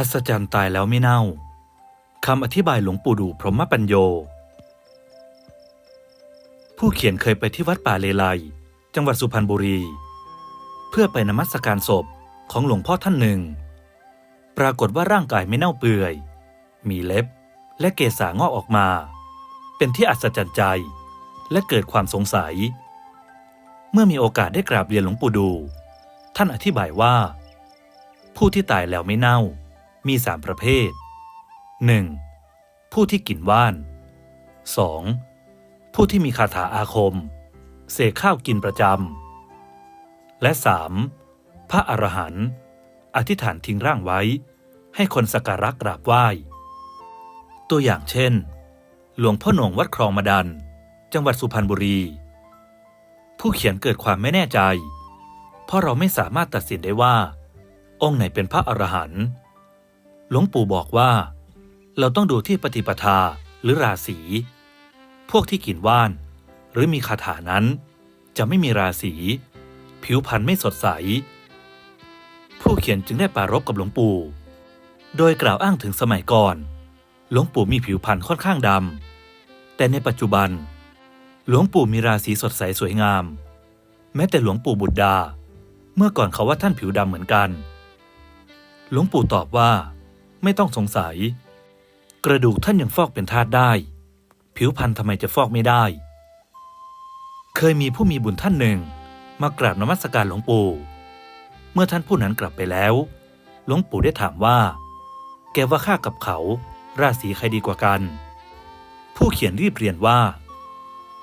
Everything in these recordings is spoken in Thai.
อัศจรรย์ตายแล้วไม่เน่าคำอธิบายหลวงปู่ดูพรหมปัญโย ผู้เขียนเคยไปที่วัดป่าเลไลจังหวัดสุพรรณบุรี เพื่อไปนมัสการศพของหลวงพ่อท่านหนึ่ง ปรากฏว่าร่างกายไม่เน่าเปื่อย มีเล็บและเกสางอกออกมา เป็นที่อัศจรรย์ใจและเกิดความสงสัย เมื่อมีโอกาสได้กราบเรียนหลวงปู่ดู ท่านอธิบายว่า ผู้ที่ตายแล้วไม่เน่า มีสามประเภท 1. ผู้ที่กินว่าน 2. ผู้ที่มีคาถาอาคม เสกข้าวกินประจำ และ 3. พระอรหันต์อธิษฐานทิ้งร่างไว้ ให้คนสักการะกราบไหว้ ตัวอย่างเช่น หลวงพ่อหนงวัดคลองมาดัน จังหวัดสุพรรณบุรี ผู้เขียนเกิดความไม่แน่ใจ เพราะเราไม่สามารถตัดสินได้ว่า องค์ไหนเป็นพระอรหันต์ หลวงปู่บอกว่า เราต้องดูที่ปฏิปทาหรือราศี พวกที่กินว่าน หรือมีคาถานั้น จะไม่มีราศี ผิวพรรณไม่สดใส ผู้เขียนจึงได้ปรารบกับหลวงปู่ โดยกล่าวอ้างถึงสมัยก่อน หลวงปู่มีผิวพรรณค่อนข้างดำแต่ในปัจจุบัน หลวงปู่มีราศีสดใสสวยงาม แม้แต่หลวงปู่บุตรดา เมื่อก่อนเขาว่าท่านผิวดำเหมือนกัน หลวงปู่ตอบว่า ไม่ต้องสงสัย กระดูกท่านยังฟอกเป็นธาตุได้ ผิวพรรณทำไมจะฟอกไม่ได้ เคยมีผู้มีบุญท่านหนึ่ง มากราบนมัสการหลวงปู่ เมื่อท่านผู้นั้นกลับไปแล้ว หลวงปู่ได้ถามว่า แกว่าข้ากับเขา ราศีใครดีกว่ากัน ผู้เขียนรีบเรียนว่า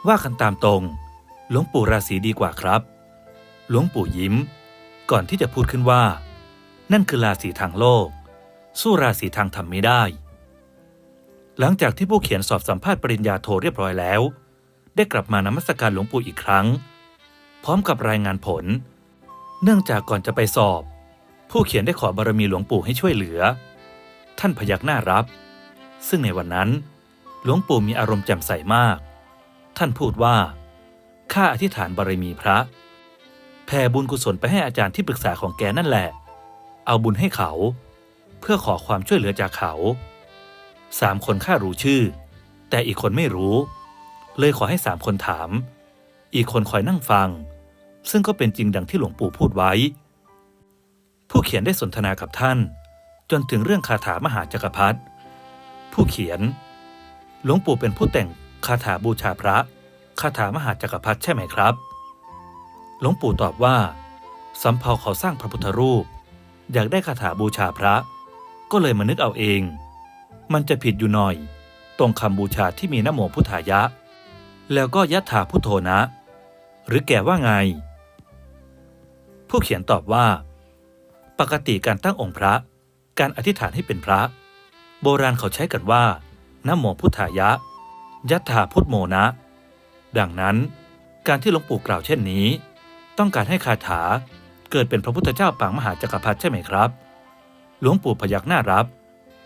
ว่ากันตามตรง หลวงปู่ราศีดีกว่าครับ หลวงปู่ยิ้ม ก่อนที่จะพูดขึ้นว่า นั่นคือราศีทางโลก สู้ราศีทางธรรมไม่ได้ หลังจากที่ผู้เขียนสอบสัมภาษณ์ปริญญาโทเรียบร้อยแล้ว ได้กลับมานมัสการหลวงปู่อีกครั้ง พร้อมกับรายงานผล เนื่องจากก่อนจะไปสอบ ผู้เขียนได้ขอบารมีหลวงปู่ให้ช่วยเหลือ ท่านพยักหน้ารับ ซึ่งในวันนั้น หลวงปู่มีอารมณ์แจ่มใสมาก ท่านพูดว่าข้าอธิษฐานบารมีพระแผ่บุญกุศลไปให้อาจารย์ที่ปรึกษาของแกนั่นแหละ เอาบุญให้เขา พื่อขอความช่วยเหลือจากเขาสามคนข้ารู้ชื่อ แต่อีกคนไม่รู้ เลยขอให้สามคนถาม อีกคนคอยนั่งฟัง ซึ่งก็เป็นจริงดังที่หลวงปู่พูดไว้ ผู้เขียนได้สนทนากับท่าน จนถึงเรื่องคาถามหาจักรพรรดิผู้เขียน หลวงปู่เป็นผู้แต่งคาถาบูชาพระคาถามหาจักรพรรดิใช่ไหมครับ หลวงปู่ตอบว่าสำเภาเขาสร้างพระพุทธรูป อยากได้คาถาบูชาพระ ก็เลยมานึกเอาเอง มันจะผิดอยู่หน่อย ตรงคำบูชาที่มีนโมพุทธายะ แล้วก็ยัตถาพุทโธนะ หรือแกว่าไง ผู้เขียนตอบว่า ปกติการตั้งองค์พระ การอธิษฐานให้เป็นพระ โบราณเขาใช้กันว่านโมพุทธายะยัตถาพุทโมนะ ดังนั้นการที่หลวงปู่กล่าวเช่นนี้ ต้องการให้คาถาเกิดเป็นพระพุทธเจ้าปางมหาจักรพรรดิใช่ไหมครับ หลวงปู่พยักหน้ารับ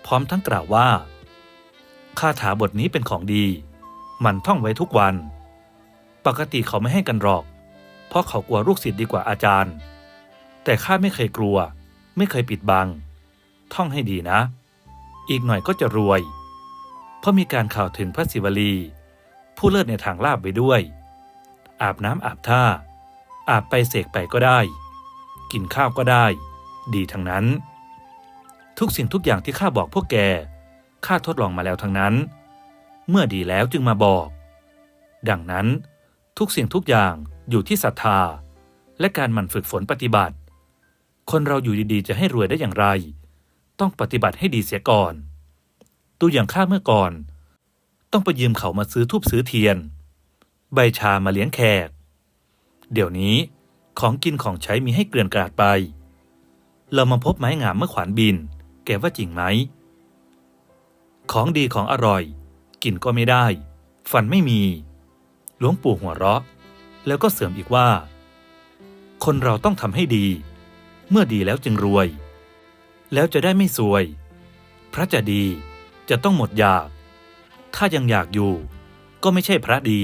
พร้อมทั้งกล่าวว่าคาถาบทนี้เป็นของดี มันท่องไว้ทุกวัน ปกติเขาไม่ให้กันหรอก เพราะเขากลัวลูกศิษย์ดีกว่าอาจารย์ แต่ข้าไม่เคยกลัว ไม่เคยปิดบัง ท่องให้ดีนะ อีกหน่อยก็จะรวย เพราะมีการข่าวถึงพระศิวลี ผู้เลิศในทางลาบไปด้วย อาบน้ำอาบท่า อาบไปเสกไปก็ได้ กินข้าวก็ได้ ดีทั้งนั้น ทุกสิ่งทุกอย่างที่ข้าบอกพวกแก ข้าทดลองมาแล้วทั้งนั้น เมื่อดีแล้วจึงมาบอก ดังนั้น ทุกสิ่งทุกอย่างอยู่ที่ศรัทธา และการหมั่นฝึกฝนปฏิบัติ คนเราอยู่ดีๆ จะให้รวยได้อย่างไร ต้องปฏิบัติให้ดีเสียก่อน ตัวอย่างข้าเมื่อก่อน ต้องไปยืมเขามาซื้อทูบซื้อเทียน ใบชามาเลี้ยงแขก เดี๋ยวนี้ของกินของใช้มีให้เกลื่อนกลาดไป เรามาพบไม้งามเมื่อขวานบิน กว่าจริงไหม ของดีของอร่อย กินก็ไม่ได้ ฟันไม่มี หลวงปู่หัวเราะ แล้วก็เสริมอีกว่า คนเราต้องทำให้ดี เมื่อดีแล้วจึงรวย แล้วจะได้ไม่ซวย พระจะดีจะต้องหมดอยาก ถ้ายังอยากอยู่ ก็ไม่ใช่พระดี